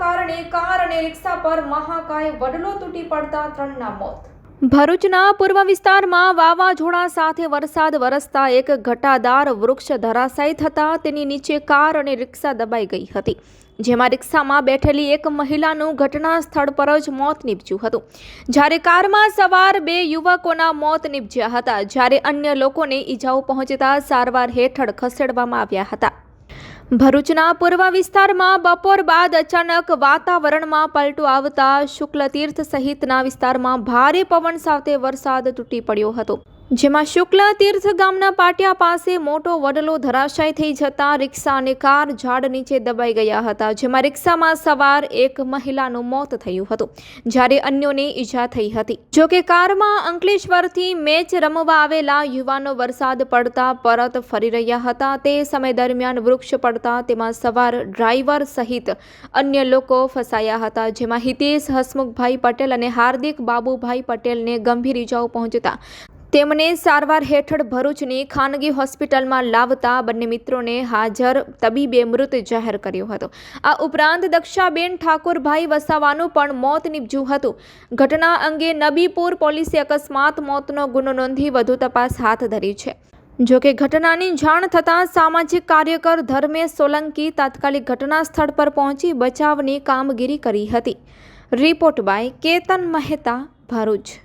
કારણે કાર અને રિક્ષા પર મહાકાય વડલો તૂટી પડતા ત્રણના મોત. ભરૂચના પૂર્વ વિસ્તારમાં વાવાઝોડા સાથે વરસાદ વરસતા એક ઘટાદાર વૃક્ષ ધરાશાયી થતાં તેની નીચે કાર અને રિક્ષા દબાઈ ગઈ હતી, જેમાં રિક્ષામાં બેઠેલી એક મહિલાનું ઘટના સ્થળ પર જ મોત નીપજ્યું હતું. જ્યારે કારમાં સવાર બે યુવકોના મોત નીપજ્યા હતા, જ્યારે અન્ય લોકોને ઈજાઓ પહોંચતા સારવાર હેઠળ ખસેડવામાં આવ્યા હતા. ભરૂચના પૂર્વ વિસ્તારમાં બપોર બાદ અચાનક વાતાવરણમાં પલટો આવતા શુક્લતીર્થ સહિતના વિસ્તારમાં ભારે પવન સાથે વરસાદ તૂટી પડ્યો હતો. જેમાં શુક્લા તીર્થ ગામના પાટિયા પાસે મોટો વડલો ધરાશાય થઈ જતા રિક્ષા અને કાર ઝાડ નીચે દબાઈ ગયા હતા, જેમાં રિક્ષામાં સવાર એક મહિલાનું મોત થયું હતું. જ્યારે અન્યોને ઈજા થઈ હતી. જો કે કારમાં અંકલેશ્વરથી મેચ રમવા આવેલા યુવાનો વરસાદ પડતા પરત ફરી રહ્યા હતા. તે સમય દરમિયાન વૃક્ષ પડતા તેમાં સવાર ડ્રાઈવર સહિત અન્ય લોકો ફસાયા હતા, જેમાં હિતેશ હસમુખભાઈ પટેલ અને હાર્દિક બાબુભાઈ પટેલને ગંભીર ઈજાઓ પહોંચતા તેમને સારવાર હેઠળ ભરૂચની ખાનગી હોસ્પિટલમાં લાવતા બંને મિત્રોને હાજર તબીબે મૃત જાહેર કર્યો હતો. આ ઉપરાંત દક્ષાબેન ઠાકોરભાઈ વસાવાનું પણ મોત નીપજ્યું હતું. ઘટના અંગે નબીપુર પોલીસે અકસ્માત મોતનો ગુનો નોંધી વધુ તપાસ હાથ ધરી છે. જો કે ઘટનાની જાણ થતાં સામાજિક કાર્યકર ધર્મેશ સોલંકી તાત્કાલિક ઘટના સ્થળ પર પહોંચી બચાવની કામગીરી કરી હતી. Report by Ketan Mehta, Bharuch.